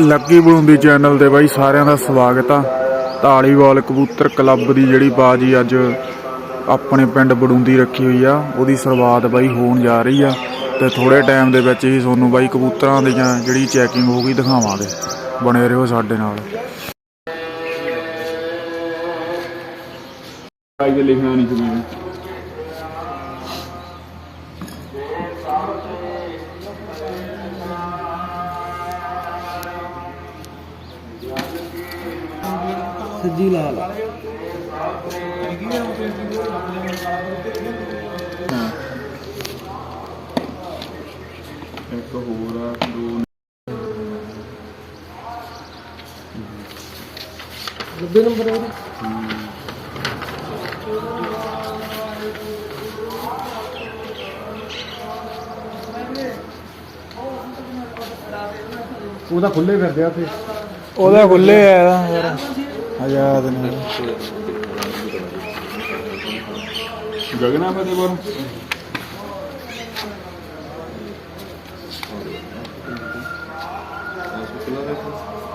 Lucky ਬਲੂੰਦੀ channel ਤੇ ਬਾਈ ਸਾਰਿਆਂ ਦਾ ਸਵਾਗਤ ਆ। ਢਾਲੀਵਾਲ ਕਬੂਤਰ ਕਲੱਬ ਦੀ ਜਿਹੜੀ ਬਾਜੀ ਅੱਜ ਆਪਣੇ ਪਿੰਡ ਬੜੂੰਦੀ ਰੱਖੀ ਹੋਈ ਆ, ਉਹਦੀ ਸ਼ੁਰੂਆਤ ਬਾਈ ਹੋਣ ਜਾ ਰਹੀ ਆ ਤੇ ਥੋੜੇ ਟਾਈਮ ਦੇ ਵਿੱਚ ਹੀ ਤੁਹਾਨੂੰ ਬਾਈ ਕਬੂਤਰਾਂ ਦੀ ਜਿਹੜੀ ਚੈਕਿੰਗ ਹੋਊਗੀ ਦਿਖਾਵਾਂਗੇ। ਬਣੇ ਰਹੋ ਸਾਡੇ ਨਾਲ। ਬਾਈ ਦੇ ਲਿਖਣਾ ਨਹੀਂ ਕੋਈ ਸੱਜੀ ਲਾਲ। ਇੱਕ ਹੋਰ ਆ ਦੋ ਨੱਬੇ ਨੰਬਰ ਹੈ ਉਹਦਾ? ਉਹਦਾ ਖੁੱਲੇ ਫਿਰਦੇ ਆ ਤੇ ਉਹਦਾ ਖੁੱਲੇ ਆ ਯਾਰ। ਆਜ਼ਾਦ ਨੇ। ਗਗਨਾ ਫਤਿਹਪੁਰ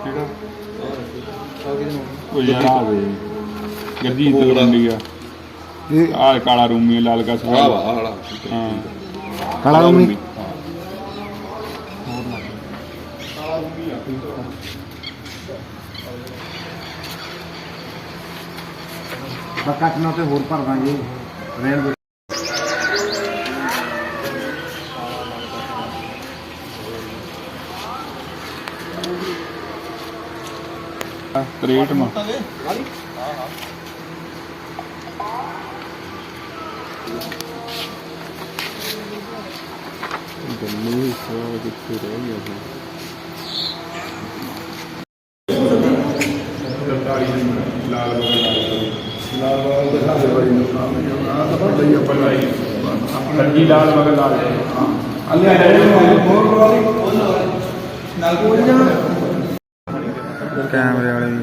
ਕਿਹੜਾ? ਉਹ ਯਾਰ ਆ ਵੇ ਗਰਜੀਤ ਰੰਡੀਆ ਇਹ ਆ ਕਾਲਾ ਰੂਮੀ ਲਾਲ ਕਾ ਆ ਸਵਾਲ ਹਾਂ। ਕਾਲਾ ਰੂਮੀ। ਬੱਕਾ ਚਨਾ ਤੇ ਹੋਰ ਭਰ ਦਾਂਗੇ। ਦੇ ਤਰੇਟ ਮਾ ਰਹਿ ਗਿਆ ਸੀ। ਲਾਲ ਲਾਲ ਬਾਲ ਦੇ। ਸਾਡੇ ਬਾਈ ਨੂੰ ਆ ਤਾਂ ਪੜ ਲਈ ਆਪਾਂ ਸੱਜੀ ਲਾਲ ਮਗਰ ਲਾਲ ਅੱਲੇ ਹੋਰ ਵਾਲੀ ਨਾਲ ਕੋਈ ਨਾ ਕੈਮਰੇ ਵਾਲੇ ਵੀ।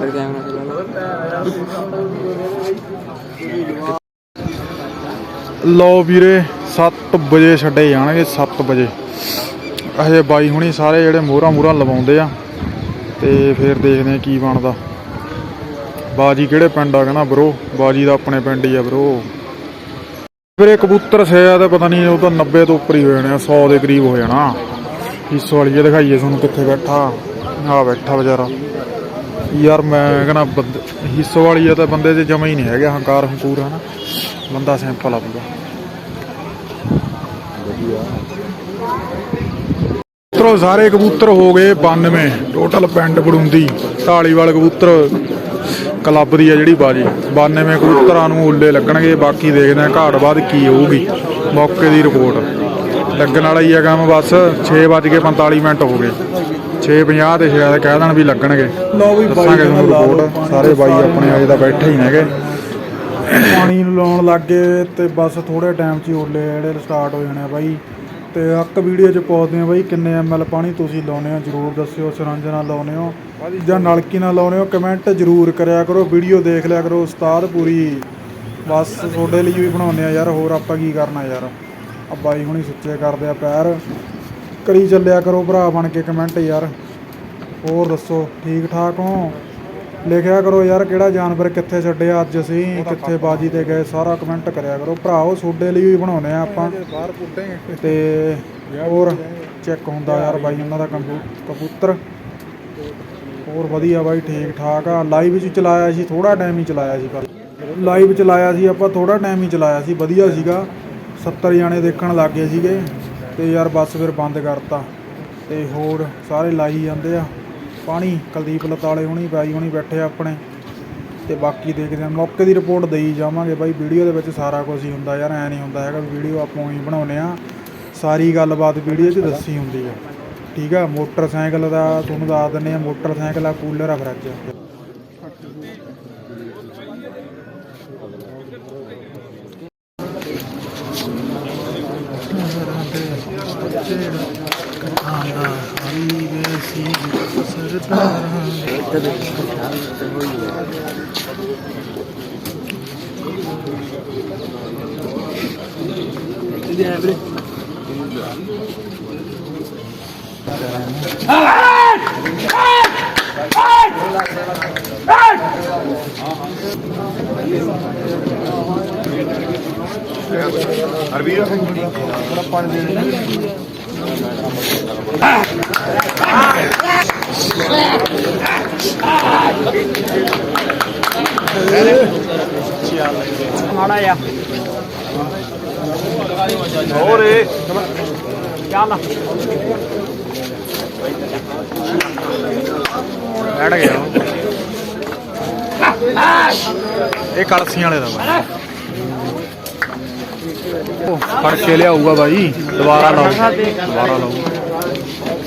ਫਿਰ ਕੈਮਰਾ ਲਓ ਵੀਰੇ 7 ਵਜੇ ਛੱਡੇ ਜਾਣਗੇ 7 ਵਜੇ। ਅਜੇ ਬਾਈ ਹੁਣੀ ਸਾਰੇ ਜਿਹੜੇ ਮੋਹਰਾਂ ਮੂਹਰਾਂ ਲਵਾਉਂਦੇ ਆ ਤੇ ਫਿਰ ਦੇਖਦੇ ਆ ਕੀ ਬਣਦਾ। ਬਾਜੀ ਕਿਹੜੇ ਪਿੰਡ ਆ ਕਹਿੰਦਾ ਬਰੋ ਬਾਜੀ ਦਾ ਆਪਣੇ ਪਿੰਡ ਹੀ ਆ ਬਰੋ ਵੀਰੇ ਕਬੂਤਰ ਸਿਆ ਤਾਂ ਪਤਾ ਨਹੀਂ ਉਹ ਤਾਂ 90 ਤੋਂ ਉੱਪਰ ਹੀ ਹੋ ਜਾਣੇ ਆ 100 ਦੇ ਕਰੀਬ ਹੋ ਜਾਣਾ। ਇਸ ਵਾਲੀ ਇਹ ਦਿਖਾਈਏ ਤੁਹਾਨੂੰ ਕਿੱਥੇ ਬੈਠਾ। ਆ ਬੈਠਾ ਵਿਚਾਰਾ ਯਾਰ ਮੈਂ ਕਹਿੰਦਾ ਬੰਦ ਹਿੱਸੋ ਵਾਲੀ ਆ ਤਾਂ ਬੰਦੇ 'ਚ ਜਮਾ ਹੀ ਨਹੀਂ ਹੈਗਾ, ਹੰਕਾਰ ਹੰਕੂਰ ਹਨਾ ਬੰਦਾ ਸਿੰਪਲ ਆ ਪੂਰਾ। ਕਬੂਤਰੋ ਸਾਰੇ ਕਬੂਤਰ ਹੋ ਗਏ 92 ਟੋਟਲ ਪਿੰਡ ਬੜੁੰਦੀ। ਢਾਲੀਵਾਲ ਕਬੂਤਰ ਕਲੱਬ ਦੀ ਆ ਜਿਹੜੀ ਬਾਜੀ। 92 ਕਬੂਤਰਾਂ ਨੂੰ ਉੱਲੇ ਲੱਗਣਗੇ ਬਾਕੀ ਦੇਖਦੇ ਆ ਘਾੜ ਬਾਅਦ ਕੀ ਹੋਊਗੀ। ਮੌਕੇ ਦੀ ਰਿਪੋਰਟ। ਲੱਗਣ ਵਾਲਾ ਹੀ ਆ ਕੰਮ ਬਸ 6:45 ਮਿੰਟ ਹੋ ਗਏ। 6:50 ਤੇ ਸ਼ਾਇਦ ਕਹਿ ਦੇਣ ਵੀ ਲੱਗਣਗੇ। ਲਓ ਵੀ ਦੱਸਾਂਗੇ ਤੁਹਾਨੂੰ ਰਿਪੋਰਟ। ਸਾਰੇ ਬਾਈ ਆਪਣੇ ਅਜੇ ਤਾਂ ਬੈਠੇ ਹੀ ਨੇਗੇ। ਪਾਣੀ ਨੂੰ ਲਾਉਣ ਲੱਗੇ ਤੇ ਬਸ ਥੋੜੇ ਟਾਈਮ 'ਚ ਹੀ ਓਲੇ ਜਿਹੜੇ ਸਟਾਰਟ ਹੋ ਜਾਣੇ ਬਾਈ। ਤੇ ਇੱਕ ਵੀਡੀਓ 'ਚ ਪਾਉਂਦੇ ਆ ਬਾਈ, ਕਿੰਨੇ ਐਮਐਲ ਪਾਣੀ ਤੁਸੀਂ ਲਾਉਨੇ ਹੋ ਜਰੂਰ ਦੱਸਿਓ ਸਰੰਜ ਨਾਲ ਲਾਉਨੇ ਹੋ ਜਾਂ ਨਲਕੀ ਨਾਲ ਲਾਉਨੇ ਹੋ ਕਮੈਂਟ ਜਰੂਰ ਕਰਿਆ ਕਰੋ ਵੀਡੀਓ ਦੇਖ ਲਿਆ ਕਰੋ ਉਸਤਾਦ ਪੂਰੀ। ਬਸ ਤੁਹਾਡੇ ਲਈ ਵੀ ਬਣਾਉਂਦੇ ਆ ਯਾਰ, ਹੋਰ ਆਪਾਂ ਕੀ ਕਰਨਾ ਯਾਰ। ਆ ਬਾਈ ਹੁਣੀ ਸੁੱਚੇ ਕਰਦੇ ਆ ਪੈਰ। ਕਰੀ ਚੱਲਿਆ ਕਰੋ ਭਰਾ ਬਣ ਕੇ ਕਮੈਂਟ ਯਾਰ। ਹੋਰ ਦੱਸੋ ਠੀਕ ਠਾਕ ਹੋ? ਲਿਖਿਆ ਕਰੋ ਯਾਰ ਕਿਹੜਾ ਜਾਨਵਰ ਕਿੱਥੇ ਛੱਡਿਆ ਅੱਜ ਅਸੀਂ ਕਿੱਥੇ ਬਾਜੀ ਤੇ ਗਏ ਸਾਰਾ ਕਮੈਂਟ ਕਰਿਆ ਕਰੋ। ਭਰਾਓ ਤੁਹਾਡੇ ਲਈ ਵੀ ਬਣਾਉਨੇ ਆ ਆਪਾਂ। ਤੇ ਹੋਰ ਚੈੱਕ ਹੁੰਦਾ ਯਾਰ ਬਾਈ ਉਹਨਾਂ ਦਾ ਕਬੂਤਰ। ਹੋਰ ਵਧੀਆ ਬਾਈ ਠੀਕ ਠਾਕ ਆ। ਲਾਈਵ 'ਚ ਚਲਾਇਆ ਸੀ ਥੋੜਾ ਟਾਈਮ ਹੀ ਚਲਾਇਆ ਸੀ ਪਰ। ਲਾਈਵ ਚਲਾਇਆ ਸੀ ਆਪਾਂ ਥੋੜਾ ਟਾਈਮ ਹੀ ਚਲਾਇਆ ਸੀ ਵਧੀਆ ਸੀਗਾ। 70 ਜਾਣੇ ਦੇਖਣ ਲੱਗ ਗਏ ਸੀਗੇ। ਤੇ ਯਾਰ ਬੱਸ ਫਿਰ ਬੰਦ ਕਰਤਾ। ਤੇ ਹੋਰ ਸਾਰੇ ਲਾਈ ਜਾਂਦੇ ਆ। ਪਾਣੀ, ਕੁਲਦੀਪ ਲਤਾਲੇ ਹੁਣੀ, ਬਾਈ ਹੁਣੀ ਬੈਠੇ ਆਪਣੇ। ਤੇ ਬਾਕੀ ਦੇਖਦੇ ਆ, ਮੌਕੇ ਦੀ ਰਿਪੋਰਟ ਦੇਈ ਜਾਵਾਂਗੇ ਬਾਈ। ਵੀਡੀਓ ਦੇ ਵਿੱਚ ਸਾਰਾ ਕੁਝ ਹੀ ਹੁੰਦਾ ਯਾਰ, ਐ ਨਹੀਂ ਹੁੰਦਾ ਹੈਗਾ ਵੀਡੀਓ ਆਪਾਂ ਹੀ ਬਣਾਉਨੇ ਆ। ਸਾਰੀ ਗੱਲਬਾਤ ਵੀਡੀਓ 'ਚ ਦੱਸੀ ਹੁੰਦੀ ਆ। ਠੀਕ ਆ, ਮੋਟਰਸਾਈਕਲ ਦਾ ਤੁਹਾਨੂੰ ਦੱਸ ਦਿੰਨੇ ਆ, ਮੋਟਰਸਾਈਕਲ ਆ, ਕੂਲਰ ਆ fridge ¿Tiene hambre? ¡Ay! ¡Ay! ਮਾੜਾ ਹੋਰ ਚੱਲ ਬੈਠ ਗਿਆ ਇਹ ਕਲਸੀਆਂ ਵਾਲੇ ਦਾ ਬਾਈ। ਫੜ ਕੇ ਲਿਆਊਗਾ ਬਾਈ। ਦੁਬਾਰਾ ਲਾਓ ਦੁਬਾਰਾ ਲਾਓ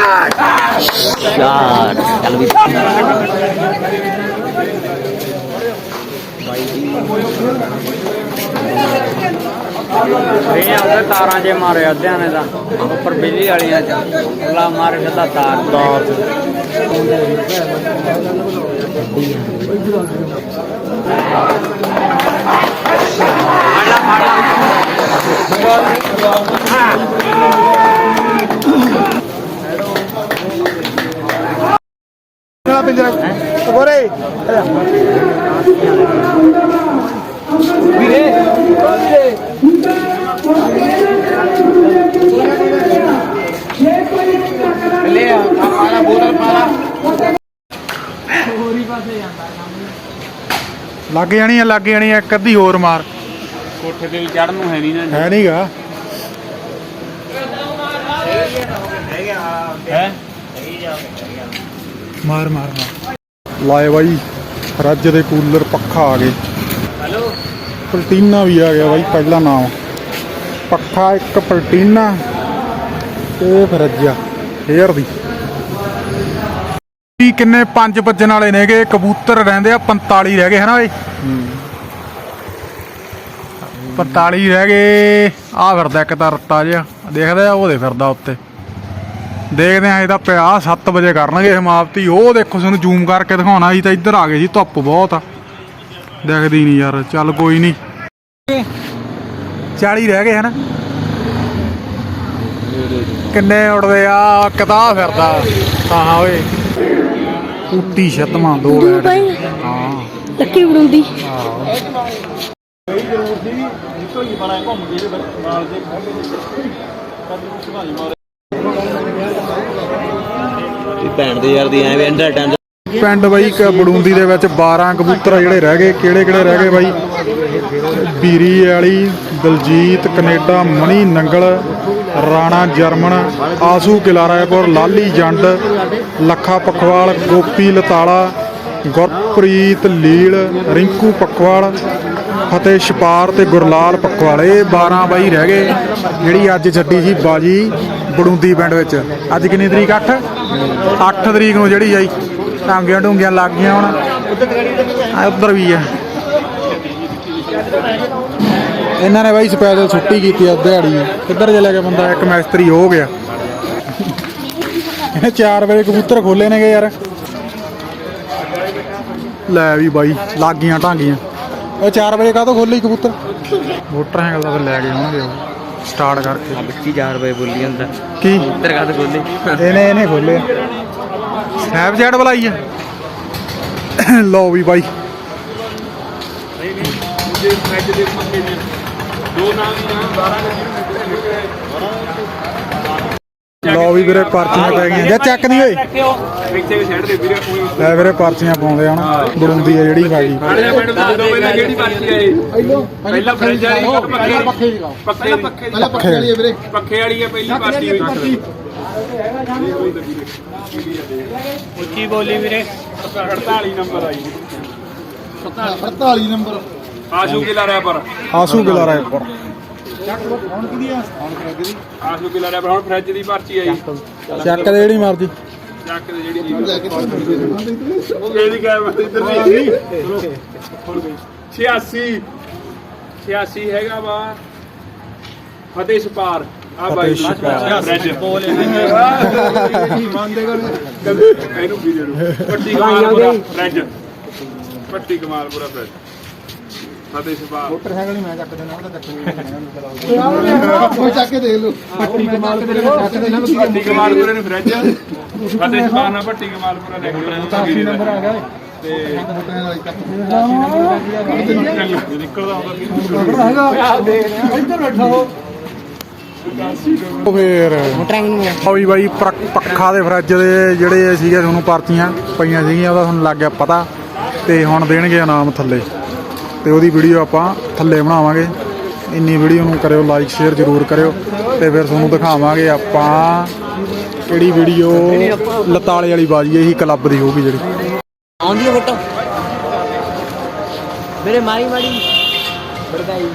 ਹਾਂ ਯਾਰ ਚੱਲ ਵੀ ਇਹ ਉਹਦੇ ਤਾਰਾਂ 'ਚ ਮਾਰੇ ਅੱਧਿਆਂ ਨੇ ਤਾਂ ਉੱਪਰ ਬਿਜਲੀ ਵਾਲੀਆਂ 'ਚ ਅੱਲਾ ਮਾਰੇ ਸਿੱਧਾ ਤਾਰ ਦਾਤ ਲੱਗ ਜਾਣੀ ਆ ਲੱਗ ਜਾਣੀ ਆ ਇੱਕ ਅੱਧੀ ਹੋਰ ਮਾਰ। ਕੋਠੇ ਤੇ ਚੜਨ ਨੂੰ ਹੈ ਨਹੀਂ ਨਾ ਹੈ ਨਹੀਂਗਾ ਹੈ? ਮਾਰ ਮਾਰ ਮਾਰ। ਲਾਏ ਬਾਈ ਰੱਜ ਦੇ ਕੂਲਰ ਪੱਖਾ ਆ ਗਏ। ਹੈਲੋ? ਪਲਟੀਨਾ ਵੀ ਆ ਗਿਆ ਬਾਈ ਪਹਿਲਾ ਨਾਮ। ਪੱਖਾ ਇੱਕ ਪਲਟੀਨਾ ਤੇ ਫਿਰ ਫੇਰ ਦੀ। ਕੀ ਕਿੰਨੇ ਪੰਜ ਵੱਜਣ ਵਾਲੇ ਨੇਗੇ? ਕਬੂਤਰ ਰਹਿੰਦੇ ਆ 45 ਰਹਿ ਗਏ, ਹਨਾ ਓਏ 45 ਰਹਿ ਗਏ। ਆ ਫਿਰਦਾ ਇੱਕ ਤਾਂ ਰੱਤਾ ਜਿਹਾ। ਦੇਖਦੇ ਆ ਉਹਦੇ ਫਿਰਦਾ ਉੱਤੇ। ਦੇਖਦੇ ਆ ਇਹਦਾ ਪਿਆ 7 ਵਜੇ ਕਰਨਗੇ ਸਮਾਪਤੀ ਉਹ ਦੇਖੋ ਤੁਹਾਨੂੰ ਜ਼ੂਮ ਕਰਕੇ ਦਿਖਾਉਣਾ ਸੀ ਤਾਂ ਇੱਧਰ ਆ ਗਏ ਸੀ, ਧੁੱਪ ਬਹੁਤ ਆ। ਦੇਖਦੀ ਨਹੀਂ ਯਾਰ, ਚੱਲ ਕੋਈ ਨਹੀਂ। 40 ਰਹਿ ਗਏ, ਹਨਾ? ਕਿੰਨੇ ਉੜਦੇ ਆ? ਕਿਤਾ ਫਿਰਦਾ। ਹਾਂ ਹਾਂ, ਓਏ। ਉੱਟੀ ਛਤਮਾ ਦੋ ਬੈਠ। ਹਾਂ। ਲੱਕੀ ਬਣਾਉਂਦੀ ਭੈਣ ਦੇ ਯਾਰ ਦੀ ਐਵੇਂ ਐਂਡਰ ਟਾਈਮ ਪਿੰਡ ਬਾਈ ਕ ਬੜੂੰਦੀ ਦੇ ਵਿੱਚ 12 ਕਬੂਤਰ ਜਿਹੜੇ ਰਹਿ ਗਏ ਕਿਹੜੇ ਕਿਹੜੇ ਰਹਿ ਗਏ ਬਾਈ? ਬੀਰੀ ਵਾਲੀ ਦਲਜੀਤ ਕੈਨੇਡਾ ਮਣੀ ਨੰਗਲ ਰਾਣਾ ਜਰਮਨ, ਆਸੂ ਕਿਲਾਰਾਏਪੁਰ, ਲਾਲੀ ਜੰਡ, ਲੱਖਾ ਪਖਵਾਲ, ਗੋਪੀ ਲਤਾਲਾ, ਗੁਰਪ੍ਰੀਤ ਲੀਲ, ਰਿੰਕੂ ਪਖਵਾਲ, ਫਤਿਹ ਛਪਾਰ ਤੇ ਗੁਰਲਾਲ ਪਖਵਾਲ। ਇਹ 12 ਬਾਈ ਰਹਿ ਗਏ, ਜਿਹੜੀ ਅੱਜ ਛੱਡੀ ਸੀ ਬਾਜੀ ਬੜੂੰਦੀ ਪਿੰਡ ਵਿੱਚ। ਅੱਜ ਕਿੰਨੀ ਤਰੀਕ 8 8 ਤਰੀਕ ਨੂੰ ਜਿਹੜੀ ਆਈ ਟਾਂਗੀਆਂ ਡੂੰਗੀਆਂ ਲੱਗ ਗਈਆਂ ਹੁਣ। ਆ, ਉੱਧਰ ਵੀ ਆ। ਇਹਨਾਂ ਨੇ ਬਾਈ ਸਪੈਸ਼ਲ ਛੁੱਟੀ ਕੀਤੀ ਆ ਦਿਹਾੜੀ ਕਿੱਧਰ ਚਲੇ ਗਿਆ ਬੰਦਾ? ਇੱਕ ਮੈਸਤਰੀ ਹੋ ਗਿਆ। ਇਹਨੇ 4 ਵਜੇ ਕਬੂਤਰ ਖੋਲੇ ਨੇਗੇ ਯਾਰ। ਲੈ ਵੀ ਬਾਈ ਲੱਗ ਗਈਆਂ ਢਾਂਗੀਆਂ। ਉਹ 4 ਵਜੇ ਕਾਹਤੋਂ ਖੋਲੇ ਕਬੂਤਰ? ਮੋਟਰਸਾਈਕਲ ਦਾ ਫਿਰ ਲੈ ਗਏ ਹੋਣਗੇ ਉਹ। ਸਟਾਰਟ ਕਰਕੇ। ਬੱਚੀ 4 ਰੁਪਏ ਬੋਲੀ ਜਾਂਦਾ। ਕੀ? ਇੱਧਰ ਕਾ ਬੋਲੀ ਇਹਨੇ ਇਹਨੇ ਖੋਲੇ ਸਨੈਪਚੈਟ ਬੁਲਾਈ ਆ। ਲਓ ਵੀ ਬਾਈ। ਦੋ ਨਾਮ ਦੀ 12 ਲਓ ਵੀ ਵੀਰੇ ਪਰਚੀਆਂ ਪੈ ਗਈਆਂ। ਜਾਂ ਚੱਕ ਨਹੀਂ ਓਏ। ਇੱਥੇ ਵੀ ਛੱਡ ਦੇ ਵੀਰੇ ਕੋਈ ਲੈ ਵੀਰੇ ਪਰਚੀਆਂ ਪਾਉਂਦੇ ਆ ਨਾ ਬਰੁੰਦੀ ਆ ਜਿਹੜੀ ਜਦੋਂ ਪਹਿਲਾਂ ਕਿਹੜੀ ਪਾਰਟੀ ਆਈ ਪਹਿਲਾਂ ਫਰਿੱਜ ਵਾਲੀ ਪੱਖੇ ਪੱਖੇ ਪੱਖੇ ਪੱਖੇ ਪਹਿਲਾਂ ਪੱਖੇ ਵਾਲੀ ਹੈ ਵੀਰੇ। ਪੱਖੇ ਵਾਲੀ ਹੈ ਪਹਿਲੀ ਪਾਰਟੀ ਹੋਈ ਉੱਚੀ ਬੋਲੀ ਵੀਰੇ 48 ਨੰਬਰ ਆਈ 48 ਨੰਬਰ ਆਸ਼ੂ ਕਿਲਾ ਰੈਪਰ ਆਸੂ ਗਿਲਾ ਰਾਏਪੁਰ ਹੁਣ ਕਿਹਦੀ ਆ? ਹੁਣ ਕਿਹਦੀ? ਆਸ਼ੂ ਕਿਲਾ ਰੈਪਰ ਹੁਣ ਫਰਿੱਜ ਦੀ ਪਰਚੀ ਆਈ। ਚੱਕ ਦੇ ਜਿਹੜੀ ਮਰਜ਼ੀ। ਚੱਕ ਦੇ ਜਿਹੜੀ ਲੈ ਕੇ ਉਹ ਕਿਹੜੀ ਗੈਮ ਇੱਧਰ ਦੀ। 86 86 ਹੈਗਾ ਵਾ। ਫਤਿਹ ਸਪਾਰ ਆ ਬਾਈ ਫਤਿਹ ਛਪਾਰ। ਫਰਿੱਜ ਬੋਲ ਇਹਨੂੰ ਵੀ ਦੇ ਦਿਓ। Patti Kamalpura fridge Patti Kamalpura fridge Fateh Sapar motorcycle ਹੀ ਮੈਂ ਚੱਕ ਦੇਣਾ ਉਹਦਾ ਚੱਕ ਕੋਈ ਚੱਕ ਕੇ ਦੇਖ ਲਓ। ਪੱਟੀ ਕਮਾਲ ਤੇ ਚੱਕ ਦੇਣਾ ਪੱਟੀ ਕਮਾਲਪੁਰੇ ਨੂੰ ਫਰਿੱਜ ਫਤਿਹ ਸਪਾਰ ਨਾਲ ਪੱਟੀ ਕਮਾਲਪੁਰਾ ਲੈ ਕੇ ਨੰਬਰ ਆ ਗਿਆ ਤੇ ਮੋਟਰਸਾਈਕਲ ਵਾਲੀ ਚੱਕ ਨਿਕਲਦਾ ਹੁੰਦਾ ਉਹ ਫੇਰ ਬਾਈ ਪੱਖਾ ਦੇ ਫਰਿੱਜ ਦੇ ਜਿਹੜੇ ਸੀਗੇ ਤੁਹਾਨੂੰ ਪਰਚੀਆਂ ਪਈਆਂ ਸੀਗੀਆਂ ਉਹਦਾ ਤੁਹਾਨੂੰ ਲੱਗ ਗਿਆ ਪਤਾ। ਤੇ ਹੁਣ ਦੇਣਗੇ ਇਨਾਮ ਥੱਲੇ। ਤੇ ਉਹਦੀ ਵੀਡੀਓ ਆਪਾਂ ਥੱਲੇ ਬਣਾਵਾਂਗੇ। ਇੰਨੀ ਵੀਡੀਓ ਨੂੰ ਕਰਿਓ ਲਾਈਕ ਸ਼ੇਅਰ ਜ਼ਰੂਰ ਕਰਿਓ ਤੇ ਫਿਰ ਤੁਹਾਨੂੰ ਦਿਖਾਵਾਂਗੇ ਆਪਾਂ ਕਿਹੜੀ ਵੀਡੀਓ ਲਤਾਲੇ ਵਾਲੀ ਬਾਜੀ ਇਹੀ ਕਲੱਬ ਦੀ ਹੋਊਗੀ ਜਿਹੜੀ। ਆਉਂਦੀ ਹੈ ਫੋਟੋ। ਮੇਰੇ ਮਾਰੀ ਮਾਰੀ। ਬੜਦਾਈ